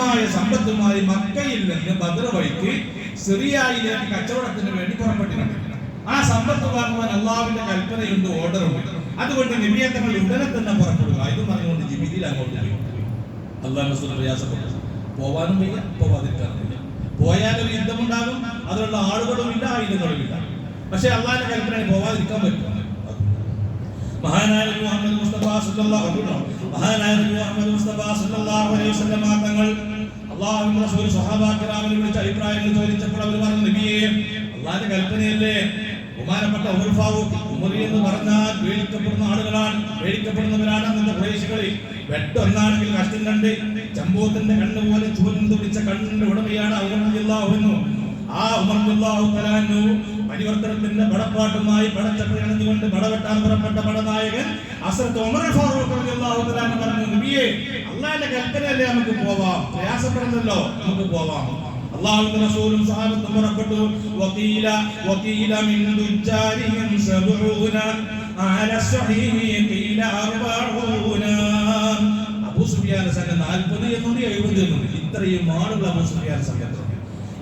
ധനമായ സമ്പത്തുമായി മക്കയിൽ നിന്ന് ബദർ വഴിക്ക് സിറിയയിലേക്ക് കച്ചവടത്തിന് വേണ്ടി പുറപ്പെട്ടിട്ടുണ്ട് ആ സമ്പത്ത് വാങ്ങുവാൻ അള്ളാഹുവിന്റെ കൽപ്പനയുണ്ട് ഓർഡറുണ്ട്. അതുകൊണ്ട് നബിയെ തങ്ങൾ ഉടനെ തന്നെ പുറപ്പെടുക. ഇത് പറഞ്ഞുകൊണ്ട് ജിബിലിൽ അങ്ങോട്ട് പോയി. പ്രയാസപ്പെട്ടു. പോവാനും വയ്യ പോവാതിരിക്കാനും വയ്യ പോയാൽ ഒരു യുദ്ധമുണ്ടാകും അതിനുള്ള ആയുധങ്ങളും ഇല്ല. പക്ഷെ അള്ളാഹിന്റെ കൽപ്പന പോവാതിരിക്കാൻ പറ്റും. മഹാനായ മുഹമ്മദ് മുസ്തഫ സല്ലല്ലാഹു മഹാനായ മുഹമ്മദ് മുസ്തഫ സല്ലല്ലാഹു അലൈഹി വസല്ലം തങ്ങൾ അള്ളാഹുവിന്റെ റസൂൽ സ്വഹാബാക്കിറാമിനെ വിളിച്ച് അഭിപ്രായങ്ങൾ ചോദിച്ചപ്പോൾ അവർ പറഞ്ഞു നബിയെ അള്ളാഹിന്റെ കൽപ്പനയല്ലേ? ബഹുമാനപ്പെട്ട ഉമർ ഫാറൂഖ് ഉമർ എന്ന് പറഞ്ഞാൽ പേടിക്കപ്പെടുന്ന ആളുകളാണ് പേടിക്കപ്പെടുന്നവരാണ് അന്നത്തെ പ്രദേശികളിൽ വെട്ടൊന്നാണെങ്കിൽ കഷ്ടം കണ്ട് ചമ്പൂത്തിന്റെ കണ്ണ് പോലെ ചൂഴ്ന്നു പിടിച്ച കണ്ണിന്റെ ഉടമയാണ് ഉമർഹു ആ ഉമർ ഉമർഹു തലാനു പരിവർത്തനത്തിന്റെ പടപ്പാട്ടുമായി കൊണ്ട് പടവെട്ടാൻ പുറപ്പെട്ട പടനായകൻ അസത്ത് ഉമർ ഫാറൂഖ് റളിയല്ലാഹു തആല പറഞ്ഞു നബിയെ അള്ളാഹിന്റെ കൽപ്പനയല്ലേ നമുക്ക് പോവാം? പ്രയാസപ്പെടുന്നല്ലോ നമുക്ക് പോവാം. അള്ളാഹുവിന്റെ റസൂലും സഹാബത്തും പുറപ്പെട്ടു. വഖീല വഖീല മിൻ ദുജ്ജാരിഹിം സബഊന അല സ്വഹീഹി ഖീല അർബഊന. അബൂ സുഫിയാൻ സംഘം 40 എന്നുണ്ട് 70 എന്നുണ്ട് ഇത്രയും ആളുകൾ അബൂ സുഫിയാൻ സംഘത്തിൽ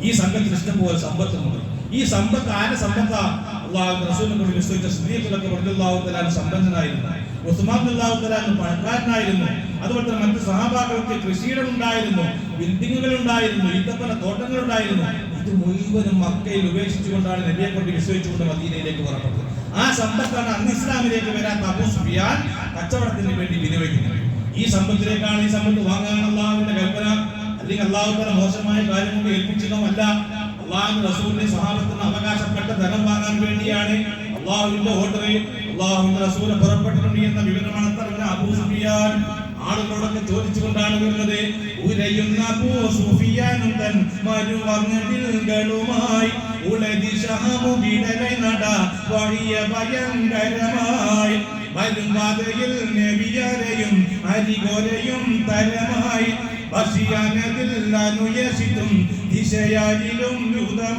ഈ സംഘത്തിൽ ഇഷ്ടംപോലെ സമ്പത്തുണ്ട് ഈ സമ്പത്ത് ആരെ സമ്പത്താ? അള്ളാഹു റസൂലിനെ കൊണ്ട് വിശ്വസിച്ച സ്ത്രീകളൊക്കെ റളിയല്ലാഹുതലാൻ സമ്പന്നനായിരുന്നു ഉസ്മാൻ റളിയല്ലാഹുതലാൻ പണക്കാരനായിരുന്നു. അതുപോലെ തന്നെ മറ്റു സഹാബാക്കൾക്ക് കൃഷിയിടം ഉണ്ടായിരുന്നു ബിൽഡിങ്ങുകൾ ഉണ്ടായിരുന്നു ഇത്തപ്പന തോട്ടങ്ങൾ ഉണ്ടായിരുന്നു ഇത് മുഴുവനും മക്കയിൽ ഉപേക്ഷിച്ചുകൊണ്ടാണ് നബിയെ കൊണ്ട് വിശ്വസിച്ചുകൊണ്ട് മദീനയിലേക്ക് പുറപ്പെട്ടത്. ആ സമ്പത്താണ് അന്ന് ഇസ്ലാമിലേക്ക് വരാത്ത അബൂ സുഫിയാൻ കച്ചവടത്തിന് വേണ്ടി വിനിയോഗിക്കുന്നത്. ഈ സമ്പത്തിലേക്കാണ് ഈ സമ്പത്ത് വാങ്ങാൻ അള്ളാഹുവിന്റെ കൽപ്പന. അല്ലെങ്കിൽ അള്ളാഹു തല മോശമായ കാര്യം കൊണ്ട് ഏൽപ്പിച്ചതുമല്ല അള്ളാഹു റസൂലിന്റെ സഹാബത്തിന് അവകാശപ്പെട്ട ധനം വാങ്ങാൻ വേണ്ടിയാണ് അള്ളാഹുവിന്റെ ഓർഡറിൽ അള്ളാഹുവിന്റെ റസൂൽ പുറപ്പെട്ടിട്ടുണ്ട് എന്ന വിവരമാണ് അത്ര അബൂ സുഫിയാൻ. ആളുകളോടൊക്കെ ചോദിച്ചുകൊണ്ടാണ് വരുന്നത്. ഉരയുന്ന അബൂ സുഫിയാനും തൻ മരുവർണിൽകളുമായി ഉളതി ഷഹമു വിടലൈ നട വഴിയ ഭയങ്കരമായി. വരും പാതയിൽ നബിയരെയും അരികൊലയും തരമായി. ഭക്ഷിയാനതിൽ അനുയസിത്തും ദിശയാരിലും യുതമായി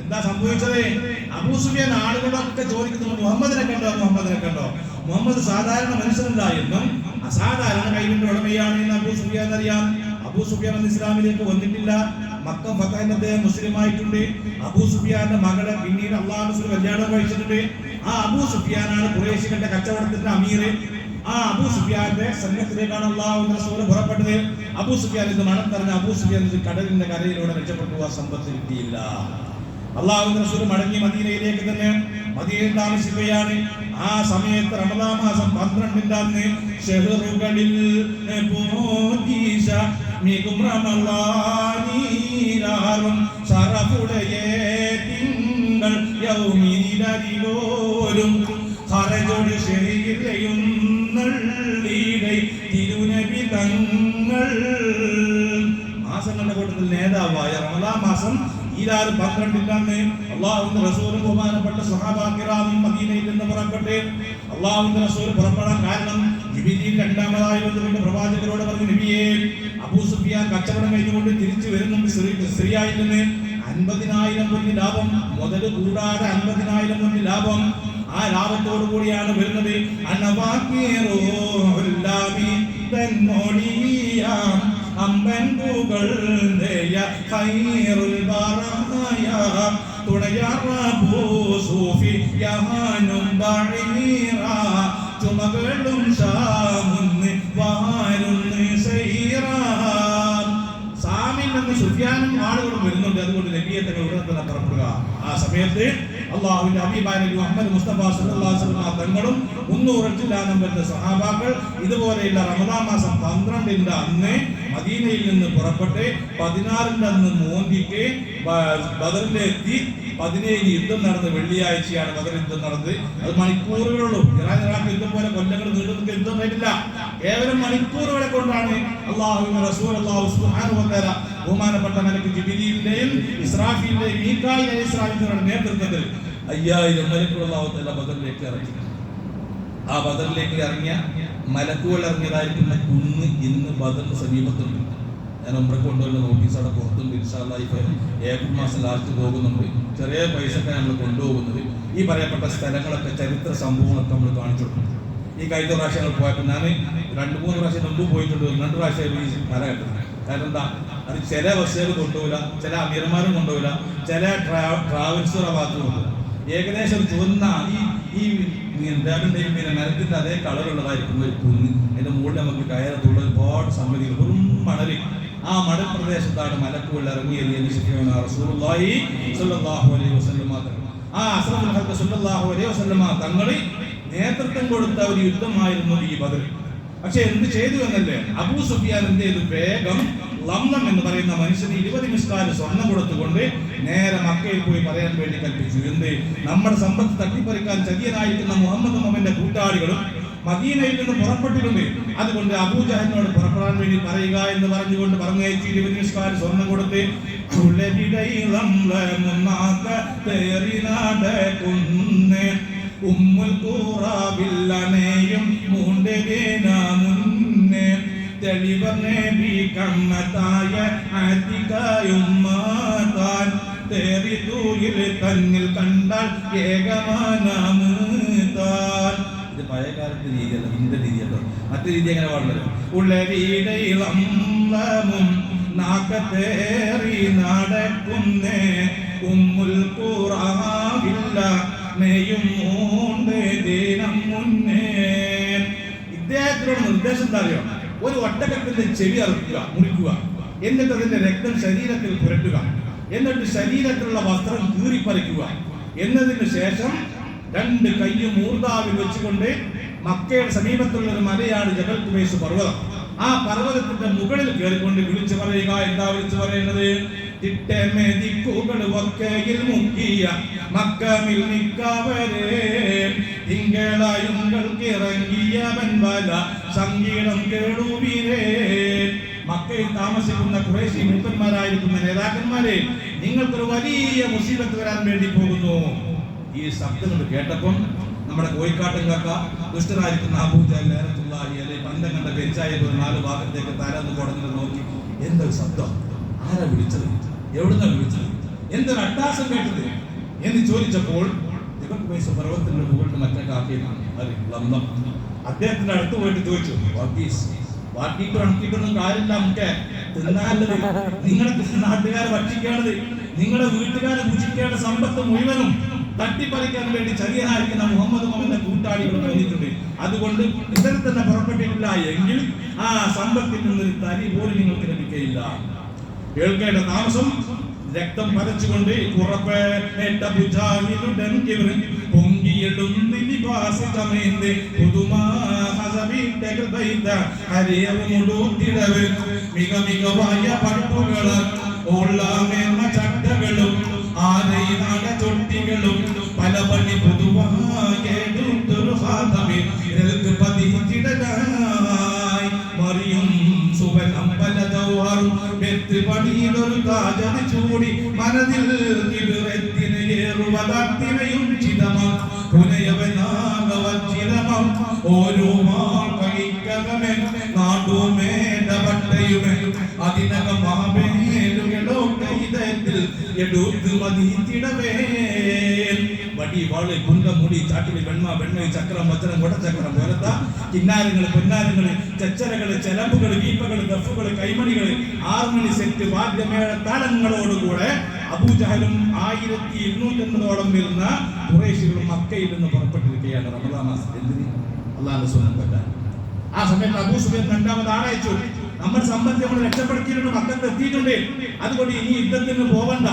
എന്താ സംഭവിച്ചത്? അബൂസുഫിയാൻ ആളുകളൊക്കെ ചോദിക്കുന്നു മുഹമ്മദിനെ കണ്ടോ? മുഹമ്മദിനെ കണ്ടോ? മുഹമ്മദ് സാധാരണ മനുഷ്യനല്ല എന്നും അസാധാരണ കൈവിന്റെ ഉടമയാണ് എന്ന് അബൂ സുഫിയാൻ അറിയാം. അബൂ സുഫിയാൻ ഇസ്ലാമിലേക്ക് വന്നിട്ടില്ല. മക്ക ഫത്താൻ അദ്ദേഹം മുസ്ലിമായിട്ടുണ്ട്. അബൂ സുഫിയാന്റെ മകളെ പിന്നീട് അള്ളാഹു കല്യാണം കഴിച്ചിട്ടുണ്ട്. ആ അബൂ സുഫിയാനാണ് കുറേശികളുടെ കച്ചവടത്തിന്റെ അമീർ. ആ അബൂ സുഫിയാന്റെ സംഘത്തിലേക്കാണ് അള്ളാഹുവിന്റെ റസൂൽ പുറപ്പെട്ടത്. അബൂ സുഫിയാൻ ഇത് മണം തറഞ്ഞ അബൂ സുഫിയാൻ ഇത് കടലിന്റെ കരയിലൂടെ രക്ഷപ്പെട്ടു. ആ സമ്പത്ത് കിട്ടിയില്ല. അള്ളാഹുവിന്റെ മടങ്ങി മദീനയിലേക്ക് തന്നെ മദീനയിൽ താമസിക്കുകയാണ്. ആ സമയത്ത് റമദാ മാസം പന്ത്രണ്ടിന്റെ അന്ന് ഷെഹറുകളിൽ ശരിയിലെയും നേതാവായ റമദാൻ മാസം ഈരാറ് പന്ത്രണ്ടിന്റെ അന്ന് അള്ളാഹുവിന്റെ റസൂലും ബഹുമാനപ്പെട്ട സഹാബാക്കിറാമും മദീനയിൽ നിന്ന് പുറപ്പെട്ട് അള്ളാഹുവിന്റെ റസൂൽ പുറപ്പെടാൻ കാരണം ജിബിലിയിൽ രണ്ടാമതായി വന്നുകൊണ്ട് പ്രവാചകരോട് പറഞ്ഞു നബിയെ അബൂ സുഫിയാൻ കച്ചവടം കഴിഞ്ഞുകൊണ്ട് തിരിച്ചു വരുന്നുണ്ട്. സിറിയയിൽ നിന്ന് അൻപതിനായിരം പൊന്നി ലാഭം മുതൽ കൂടാതെ അൻപതിനായിരം പൊന്നി ലാഭം ആ ലാഭത്തോടു കൂടിയാണ് വരുന്നത്. അന്നവാക്കിയേറോല്ലാമി തന്നോടിയാം അമ്പൻ പൂകൾ ഖൈറുൽ ബറായ തുണയാറബൂ സൂഫി യഹാനും ബഴീറ ചുമകളും ഷാമുന്ന് വാരുന്ന് സൈറ. സാമിൽ നിന്ന് സുഫിയാനും ആളുകളും വരുന്നുണ്ട്. അതുകൊണ്ട് നബിയെ തങ്ങൾ ഉടനെ തന്നെ ആ സമയത്ത് അള്ളാഹുവിന്റെ അബീബായ മുഹമ്മദ് മുസ്തഫ സല്ലല്ലാഹു അലൈഹി വസല്ലം തങ്ങളും മുന്നൂറച്ചില്ലാനം വരുന്ന സഹാബാക്കൾ ഇതുപോലെയുള്ള റമദാൻ മാസം പന്ത്രണ്ടിന്റെ അന്ന് മദീനയിൽ നിന്ന് പുറപ്പെട്ട് പതിനാറിന്റെ അന്ന് മോന്തിക്ക് ബദറിന്റെ എത്തി. പതിനേഴ് യുദ്ധം നടന്ന് വെള്ളിയാഴ്ചയാണ് ബദർ യുദ്ധം നടന്നത്. അത് മണിക്കൂറുകളുള്ളൂ ഇറാൻ ഇറാഖ് യുദ്ധം പോലെ കൊല്ലങ്ങൾ നീണ്ടു നിൽക്കുന്ന യുദ്ധം വരില്ല കേവലം മണിക്കൂറുകളെ കൊണ്ടാണ് അള്ളാഹു ബഹുമാനപ്പെട്ട മലക്ക് ജിബിലിന്റെയും ഇസ്രാഫിന്റെയും അലൈഹി ഇസ്രാഫിന്റെ നേതൃത്വത്തിൽ അയ്യായിരം തആല ബദറിലേക്ക് ഇറക്കി. ആ ബദറിലേക്ക് ഇറങ്ങിയ മലക്കുകൾ ഇറങ്ങിയതായിരിക്കുന്ന കുന്ന് ഇന്ന് ബദറിന് സമീപത്തുണ്ട്. ഞാൻ ഉമ്രക്ക് കൊണ്ടുവരുന്ന നോട്ടീസ് അവിടെ പുറത്തുണ്ട്. ഇൻഷാല്ലാ ഇപ്പൊ ഏപ്രിൽ മാസം ലാസ്റ്റ് പോകുന്നുണ്ട്. ചെറിയ പൈസയൊക്കെ നമ്മൾ കൊണ്ടുപോകുന്നത്. ഈ പറയപ്പെട്ട സ്ഥലങ്ങളൊക്കെ ചരിത്ര സംഭവങ്ങളൊക്കെ നമ്മൾ കാണിച്ചു ഈ കഴിഞ്ഞ പ്രാവശ്യങ്ങൾ പോയപ്പോൾ ഞാൻ രണ്ട് മൂന്ന് പ്രാവശ്യം മുമ്പ് പോയിട്ടുണ്ട്. രണ്ട് പ്രാവശ്യം ഈ കെട്ടുന്നത് കാരണം എന്താ? അത് ചില ബസ്സുകൾ കൊണ്ടുപോകില്ല ചില അമീർമാരും കൊണ്ടുപോകില്ല ചില ട്രാവൽസുകൾ ആ ഭാഗത്ത് കൊണ്ടുപോകില്ല ഏകദേശം ചുവന്ന ഈ ഈ എന്താണ്ടുണ്ടെങ്കിൽ പിന്നെ മരത്തിന്റെ അതേ കളറുള്ളതായിരിക്കും ഒരു കുന്ന് അതിന്റെ മുകളിൽ നമുക്ക് കയറത്തുള്ള ഒരുപാട് സംഗതികൾ വെറും മണൽ. ആ മണൽ പ്രദേശത്താണ് മലക്കുകൾ ഇറങ്ങിയത് എന്ന് ശരിയാണ് റസൂലുള്ളാഹി സ്വല്ലല്ലാഹു അലൈഹി വസല്ലം മാത്രം. ആ അസ്റഫുൽ ഹൽഖ് സ്വല്ലല്ലാഹു അലൈഹി വസല്ലം തങ്ങൾ നേതൃത്വം കൊടുത്ത ഒരു യുദ്ധമായിരുന്നു ഈ ബദർ. പക്ഷെ എന്ത് ചെയ്തു എന്നല്ലേ? അബൂ സുഫിയാൻ എന്ത് ചെയ്തു? വേഗം ലംനം എന്ന് പറയുന്ന മനുഷ്യന് ഇരുപത് മിസ്കാൽ സ്വർണം കൊടുത്തുകൊണ്ട് നേരെ മക്കയിൽ പോയി പറയാൻ വേണ്ടി കൽപ്പിച്ചു. എന്ത്? നമ്മുടെ സമ്പത്ത് തട്ടിപ്പറിക്കാൻ ചതിയനായിരിക്കുന്ന മുഹമ്മദ് അവന്റെ കൂട്ടാളികളും മദീനയിൽ നിന്ന് പുറപ്പെട്ടിട്ടുണ്ട്. അതുകൊണ്ട് അബൂജഹലിനോട് പുറപ്പെടാൻ വേണ്ടി പറയുക എന്ന് പറഞ്ഞുകൊണ്ട് പറഞ്ഞയച്ച് ഇരുപത് നിഷ്കാരം സ്വർണം കൊടുത്ത് ഉമ്മുൽ കൂറാവില്ലണയും മൂണ്ടേന ബി കമ്മത്തായ ആറ്റിക്കായുമ്മാതാൻ തേറി തൂയിൽ തന്നിൽ കണ്ടാൽ ഏകമാനാമത്താൻ ഇത് പഴയ കാലത്തെ രീതിയല്ല ഇതിന്റെ രീതിയല്ലോ. മറ്റു രീതി എങ്ങനെ പാടുള്ളത് ഉള്ളരീടയിളമ്പമും നാക്കത്തേറി നടക്കുന്നേ. ഉമ്മുൽ കൂറാവില്ല നെയ്യും മൂണ്ട് ദിനം മുന്നേ. ഇദ്ദേഹത്തിനോട് നിർദ്ദേശം എന്താ അറിയോ? ഒരു ഒട്ടകത്തിന്റെ ചെവി അറുക്കുക മുറിക്കുക. എന്നിട്ട് അതിന്റെ രക്തം ശരീരത്തിൽ പുരട്ടുക. എന്നിട്ട് ശരീരത്തിലുള്ള വസ്ത്രം കീറിപ്പറിക്കുക. എന്നതിന് ശേഷം രണ്ട് കയ്യും മൂർധാവിൽ വെച്ചുകൊണ്ട് മക്കയുടെ സമീപത്തുള്ള ഒരു മലയാണ് ജബൽ കുബൈസ് പർവതം. ആ പർവതത്തിന്റെ മുകളിൽ കയറിക്കൊണ്ട് വിളിച്ചു പറയുക എന്താ വിളിച്ചു തിട്ടമെതിക്കുകൾ ഒക്കയിൽ മുക്കിയ മക്കമിൽ മിക്കവരെ തിങ്കളായുങ്ങൾക്ക് ഇറങ്ങിയവൻ വല സംഗീതം കേളൂവീരേ. മക്കയിൽ താമസിക്കുന്ന കുറേശി മൂപ്പന്മാരായിരിക്കുന്ന നേതാക്കന്മാരെ നിങ്ങൾക്കൊരു വലിയ മുസീബത്ത് വരാൻ വേണ്ടി പോകുന്നു. ഈ ശബ്ദങ്ങൾ കേട്ടപ്പം നമ്മുടെ കോഴിക്കാട്ടും കാക്ക ദുഷ്ടനായിരിക്കുന്ന അബൂജാഹി അല്ലെ പന്തം കണ്ട ഒരു നാല് ഭാഗത്തേക്ക് തലന്ന് കുടഞ്ഞിട്ട് നോക്കി. എന്തൊരു ശബ്ദം? ആരാ വിളിച്ചത്? എവിടുന്നാ വിളിച്ചത്? എന്തൊരു അട്ടാസം കേട്ടത്? എന്ന് ചോദിച്ചപ്പോൾ ദിവക് പർവത്തിന്റെ മുകളിൽ മറ്റേ കാക്കയാണ്. അത് ലംബം അദ്ദേഹത്തിന്റെ അടുത്ത് പോയിട്ട് ചോദിച്ചു ഉണക്കിയിട്ടൊന്നും കാര്യമില്ല നമുക്ക് തിന്നാലത് നിങ്ങളുടെ നാട്ടുകാരെ ഭക്ഷിക്കേണ്ടത് നിങ്ങളുടെ വീട്ടുകാരെ ഭുജിക്കേണ്ട സമ്പത്ത് മുഴുവനും തട്ടിപ്പറിക്കാൻ വേണ്ടി ചതിയനായിരിക്കുന്ന മുഹമ്മദ് മുഹമ്മദിന്റെ കൂട്ടാളികൾ വന്നിട്ടുണ്ട്. അതുകൊണ്ട് ഇത്തരം തന്നെ പുറപ്പെട്ടിട്ടില്ല എങ്കിൽ ആ സമ്പത്തിൽ നിന്ന് തരി പോലും നിങ്ങൾക്ക് ലഭിക്കയില്ല. കേൾക്കേണ്ട താമസം രക്തം പരച്ചുകൊണ്ട് ഭുജാവിലുടൻ മിക മികവായ പട്ടുകൾ ഓളാമേർന്ന ചട്ടകളും പല പണി പതിച്ചിടലായി മറിയും ചൂടി. മനതിൽ ഓരോ കഴിക്കകമേ നാടുമേട അതിനകം കൈമണികൾ ആറുമണി സെറ്റ് വാദ്യമേള താളങ്ങളോടുകൂടെ അബൂജഹലും ആയിരത്തി ഇരുന്നൂറ്റമ്പതോളം വരുന്ന കുറേശികളും മക്കയിൽ നിന്ന് പുറപ്പെട്ടിരിക്കുകയാണ് റമദാ മാസം. എന്തിന്? അള്ളാഹ് സ്വന്തം പറ്റാൻ ആ സമയത്ത് അബൂ സുബൈൻ രണ്ടാമത് ആരായിച്ചു നമ്മൾ സംബന്ധിച്ച് നമ്മൾ രക്ഷപ്പെടുത്തിയിട്ടുണ്ട് മക്കത്ത് എത്തിയിട്ടുണ്ട്. അതുകൊണ്ട് ഇനി യുദ്ധത്തിന് പോകണ്ട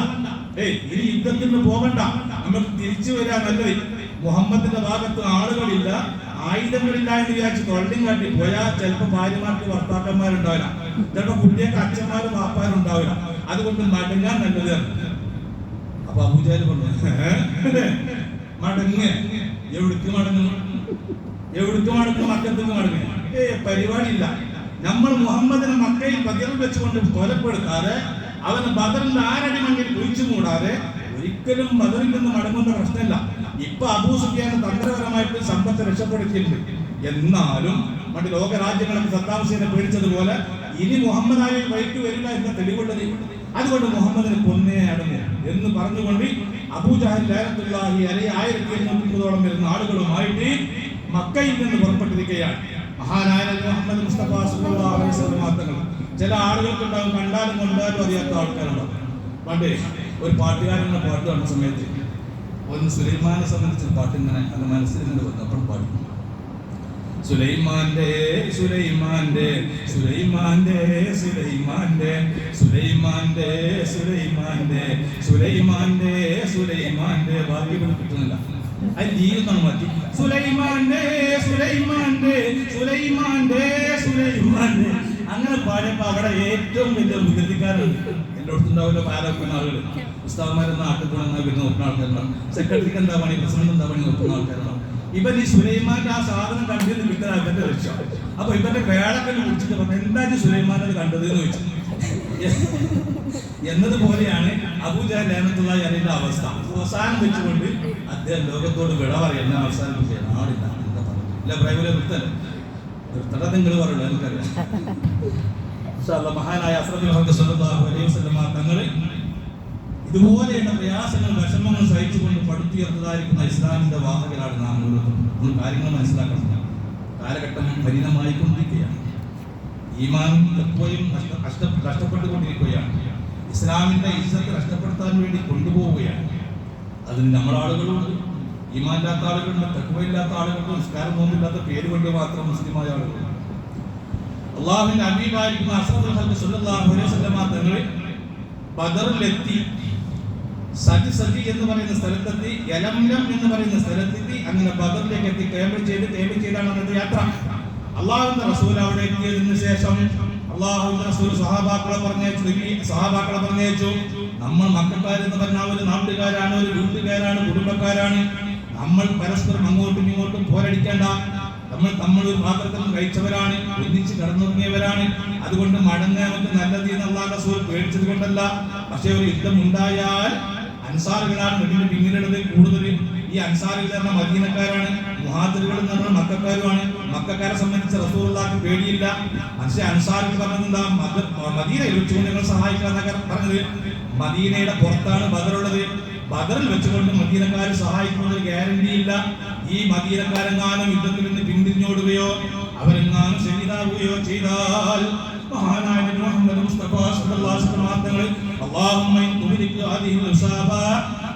ഏയ് ഇനി യുദ്ധത്തിന് പോകണ്ട നമ്മൾ തിരിച്ചു വരാൻ നല്ലത് മുഹമ്മദിന്റെ ഭാഗത്ത് ആളുകളില്ല. ആയുധങ്ങളില്ല എന്ന് വിചാരിച്ച് തൊള്ളിയും കാട്ടി പോയാൽ ചിലപ്പോ ഭാര്യമാർക്ക് ഭർത്താക്കന്മാരുണ്ടാവില്ല. ചിലപ്പോ കുട്ടിയൊക്കെ അച്ഛന്മാരും വാപ്പാരും ഉണ്ടാവില്ല. അതുകൊണ്ട് മടങ്ങാൻ നല്ലത്. അപ്പൊ അബൂജാൽ പറഞ്ഞു മടങ്ങ് എവിടുക്ക് മടങ്ങുന്നു എവിടുക്ക് മടങ്ങും? മക്കത്തേക്ക് മടങ്ങും. ഏ പരിപാടിയില്ല. നമ്മൾ മുഹമ്മദിനെ മക്കയിൽ ബദറിൽ വെച്ചുകൊണ്ട് കൊലപ്പെടുത്താതെ അവന് ബദറിന്റെ ആരടി മണ്ണിൽ കുഴിച്ചു മൂടാതെ ഒരിക്കലും ബദറിൽ നിന്ന് മടങ്ങുന്ന പ്രശ്നമില്ല. ഇപ്പൊ അബൂ സുഫിയാൻ തന്ത്രപരമായിട്ട് സമ്പത്ത് രക്ഷപ്പെടുത്തിയിട്ടുണ്ട്. എന്നാലും മറ്റ് ലോകരാജ്യങ്ങളൊക്കെ സദ്ദാം ഹുസൈനെ പേടിച്ചതുപോലെ ഇനി മുഹമ്മദ് അലി വൈകിട്ട് വരില്ല എന്ന തെളിവുള്ളത് അതുകൊണ്ട് മുഹമ്മദിന് പൊന്നേ അടങ്ങും എന്ന് പറഞ്ഞുകൊണ്ട് അബൂജാഹിൻ ലാലത്തുള്ളാഹി അലി ആയിരത്തി എണ്ണൂറ്റി മുപ്പതോളം വരുന്ന ആളുകളുമായിട്ട് മക്കയിൽ നിന്ന് പുറപ്പെട്ടിരിക്കുകയാണ്. മഹാനായ മുഹമ്മദ് മുസ്തഫ ചില ആളുകൾക്ക് ഉണ്ടാവും കണ്ടാലും കൊണ്ടാലും അറിയാത്ത ആൾക്കാരുണ്ടാവും. പണ്ടേ ഒരു പാട്ടുകാരന്റെ പാട്ട് കാണുന്ന സമയത്ത് ഒന്ന് സുലൈമാനെ സംബന്ധിച്ച പാട്ട് ഇങ്ങനെ അത് മനസ്സിൽ നിന്ന് വന്നപ്പോൾ പാടി. സുലൈമാന്റെ സുലൈമാന്റെ സുലൈമാന്റെ സുലൈമാന്റെ സുലൈമാന്റെ സുലൈമാന്റെ സുലൈമാന്റെ സുലൈമാന്റെ. ഇവിടെ കിട്ടുന്നില്ല. അത് ജീവിതം മാറ്റി. സുലൈമാന്റെ സുലൈമാന്റെ സുലൈമാന്റെ സുലൈമാന്റെ. അങ്ങനെ പാടിയപ്പോ അവിടെ ഏറ്റവും വലിയ വികൃതിക്കാരുണ്ട് എന്റെ ഉണ്ടാവില്ല പാലക്കുന്ന ആളുകൾ ഉസ്താവന്മാരെ നാട്ടിൽ കൊണ്ടുവന്ന വരുന്ന നോക്കുന്ന ആൾക്കാരുണ്ടാവും. സെക്രട്ടറിക്ക് എന്താ പണി? പ്രസിഡന്റ് എന്താ പണി? നോക്കുന്ന ആൾക്കാരുണ്ടാവും. ഇവൻ ഈ സുലൈമാന്റെ ആ സാധനം കണ്ടിരുന്ന് ഇവന്റെ ലക്ഷ്യം അപ്പൊ ഇവന്റെ വേളക്കല്ല് കുടിച്ചിട്ട് പറഞ്ഞു എന്താ സുലൈമാൻ അത് കണ്ടത്? എന്ന് ചോദിച്ചു. എന്നതുപോലെയാണ് അബൂജാൻ ലേനത്തുള്ള അതിന്റെ അവസ്ഥ. അവസാനം വെച്ചുകൊണ്ട് അദ്ദേഹം ലോകത്തോട് വിട പറയുന്ന അവസാനം നാടില്ല ഇല്ല പ്രൈവല നിർത്തല്ലേ? നിർത്തട നിങ്ങൾ പറയുള്ളൂ എനിക്കറിയാം. മഹാനായ അലൈഹി വസല്ലമ തങ്ങൾ ഇതുപോലെയുള്ള പ്രയാസങ്ങൾ വിഷമങ്ങൾ സഹിച്ചുകൊണ്ട് പടുത്തുയർത്തതായിരിക്കുന്ന ഇസ്ലാമിന്റെ വാഹകരാണ് നാം നമ്മൾ കാര്യങ്ങൾ മനസ്സിലാക്കണം കാലഘട്ടം മലിനമായിക്കൊണ്ടിരിക്കുകയാണ് ഈമാൻ എപ്പോഴും നഷ്ട നഷ്ടപ്പെട്ടുകൊണ്ടിരിക്കുകയാണ്. ഇസ്ലാമിന്റെ ഇസ്ലത്തെ നഷ്ടപ്പെടുത്താൻ വേണ്ടി കൊണ്ടുപോവുകയാണ്. അതിന് നമ്മുടെ ആളുകളുണ്ട് ഈമാനില്ലാത്ത ആളുകളുണ്ട് തെക്കുവയില്ലാത്ത ആളുകളുണ്ട് നിസ്കാരം നോമ്പില്ലാത്ത പേര് കൊണ്ട് മാത്രം മുസ്ലിമായ ആളുകളുണ്ട് അള്ളാഹുവിന്റെ അബീബായിരിക്കുന്ന അസദ് സല്ലല്ലാഹു അലൈഹി തങ്ങൾ ബദറിലെത്തി സജി സജി എന്ന് പറയുന്ന സ്ഥലത്തെത്തി യലംലം എന്ന് പറയുന്ന സ്ഥലത്തെത്തി അങ്ങനെ ബദറിലേക്ക് എത്തി ക്യാമ്പ് ചെയ്ത് ക്യാമ്പ് ചെയ്താണ് അന്നത്തെ യാത്ര. അള്ളാഹുവിന്റെ റസൂൽ അവിടെ എത്തിയതിന് ശേഷം അള്ളാഹുവിന്റെ റസൂൽ സഹാബാക്കളെ പറഞ്ഞയച്ചു സഹാബാക്കളെ നമ്മൾ മക്കൾക്കാരെന്ന് പറഞ്ഞാൽ ഒരു നാട്ടുകാരാണ് ഒരു വീട്ടുകാരാണ് കുടുംബക്കാരാണ്. നമ്മൾ പരസ്പരം അങ്ങോട്ടും ഇങ്ങോട്ടും പോരടിക്കേണ്ട. നമ്മൾ നമ്മൾ ഒരു പാത്രത്തിൽ കഴിച്ചവരാണ് ഒന്നിച്ച് കടന്നുറങ്ങിയവരാണ്. അതുകൊണ്ട് മടങ്ങാൻ നമുക്ക് നല്ലത് എന്നുള്ള റസൂൽ പേടിച്ചത് കൊണ്ടല്ല. പക്ഷെ ഒരു യുദ്ധം ഉണ്ടായാൽ അൻസാറുകളാണ് വീടിന്റെ പിന്നിലുള്ളത് കൂടുതൽ ഈ അൻസാറുകൾ എന്ന് മദീനക്കാരാണ് മുഹാദിറുകൾ എന്ന് പറഞ്ഞാൽ മക്കാരുമാണ്. മക്കാരെ സംബന്ധിച്ച് റസൂലുള്ളാഹിക്ക് പേടിയില്ല. പക്ഷേ അൻസാറുകൾ പറഞ്ഞത് മദ- മദീനയിൽ വെച്ചുകൊണ്ട് ഞങ്ങൾ സഹായിക്കാന്നൊക്കെ പറഞ്ഞത്. മദീനയുടെ പുറത്താണ് ബദറുള്ളത്. ബദറിൽ വെച്ചുകൊണ്ട് മദീനക്കാർ സഹായിക്കുന്നത് ഗ്യാരണ്ടി ഇല്ല. ഈ മദീനക്കാരെങ്ങാനും യുദ്ധത്തിൽ നിന്ന് പിന്തിരിഞ്ഞോടുകയോ അവരെങ്ങാനും ശരീരാവുകയോ ചെയ്താൽ മഹാനായ മുഹമ്മദ് മുസ്തഫ സല്ലല്ലാഹു അലൈഹി വസല്ലം اللهم إن تهلك هذه الإصابة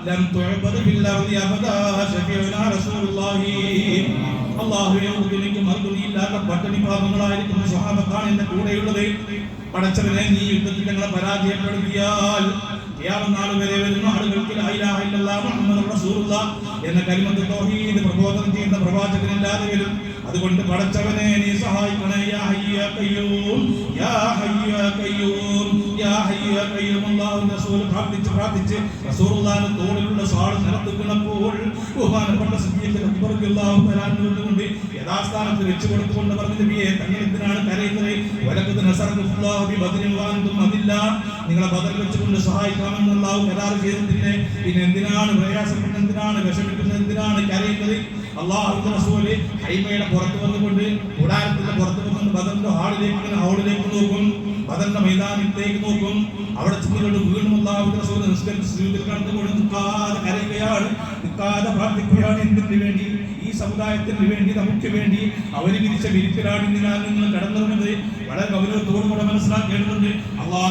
لم تعبد في الأرض أبدا شفيعنا رسول الله അള്ളാഹുവെ എനിക്ക് മറുപടിയില്ലാത്ത പട്ടിണി പാപങ്ങളായിരിക്കുന്ന സ്വഹാബത്താണ് എന്റെ കൂടെയുള്ളത് പടച്ചവനെ നീ യുദ്ധത്തിൽ ഞങ്ങളെ പരാജയപ്പെടുത്തിയാൽ നാൾ വരെ വരുന്ന ആളുകൾക്ക് ലാ ഇലാഹ ഇല്ലല്ലാഹ് മുഹമ്മദുർ റസൂലുള്ളാഹ് എന്ന കലിമത്ത് തൗഹീദ് പ്രബോധനം ചെയ്യുന്ന പ്രവാചകനില്ലാതെ വരും അതുകൊണ്ട് പടച്ചവനെ നീ സഹായിക്കണേ. യാ ഹയ്യ യാ ഖയ്യൂം. യാ ഹയ്യ യാ ഖയ്യൂം. യാ ഹയ്യ കയ്യൂം അല്ലാഹു റസൂൽ പ്രാർത്ഥിച്ച് പ്രാർത്ഥിച്ച് റസൂലുള്ളാഹിന്റെ തോളിലുള്ള സാൾ നിലത്ത് വീണപ്പോൾ ബഹുമാനപ്പെട്ട സിദ്ദീഖ് റളിയല്ലാഹു തആല കൊണ്ട് യഥാസ്ഥാനത്ത് വെച്ച് കൊടുത്തുകൊണ്ട് പറഞ്ഞു നബിയെ തങ്ങൾ എന്തിനാണ് കരയുന്നത്? വലക്കത്ത് നസറല്ലാഹു ബി ബദരിൻ വാന്തും അതില്ല. നിങ്ങളെ ബദറിൽ വെച്ചുകൊണ്ട് സഹായിക്കാമെന്ന് അല്ലാഹു കരാർ ചെയ്തിട്ടില്ലേ പിന്നെ എന്തിനാണ് പ്രയാസപ്പെടുന്നത്? എന്തിനാണ് വിഷമിക്കുന്നത്? എന്തിനാണ് കരയുന്നത്? അള്ളാഹുവിന്റെ റസൂൽ ഹൈമയുടെ പുറത്ത് വന്നുകൊണ്ട് കൂടാരത്തിന്റെ പുറത്ത് വന്നുകൊണ്ട് ബദറിന്റെ ഹാളിലേക്ക് ഹാളിലേക്ക് നോക്കും. ബദറിന്റെ മൈതാനത്തേക്ക് നോക്കും. അവിടെ ചെന്നുകൊണ്ട് വീണ്ടും അള്ളാഹുവിന്റെ റസൂൽ നിസ്കരിച്ച് കടന്നുകൊണ്ട് നിൽക്കാതെ കരയുകയാണ്. നിൽക്കാതെ പ്രാർത്ഥിക്കുകയാണ് എന്തിനു വേണ്ടി? ഈ സമുദായത്തിന് വേണ്ടി നമുക്ക് വേണ്ടി. അവർ വിരിച്ച വിരിപ്പിലാണ് ഇന്ന് ഞാൻ നിങ്ങൾ കടന്നിരുന്നത് വളരെ ഗൗരവത്തോടുകൂടെ മനസ്സിലാക്കേണ്ടതുണ്ട്. അള്ളാഹ്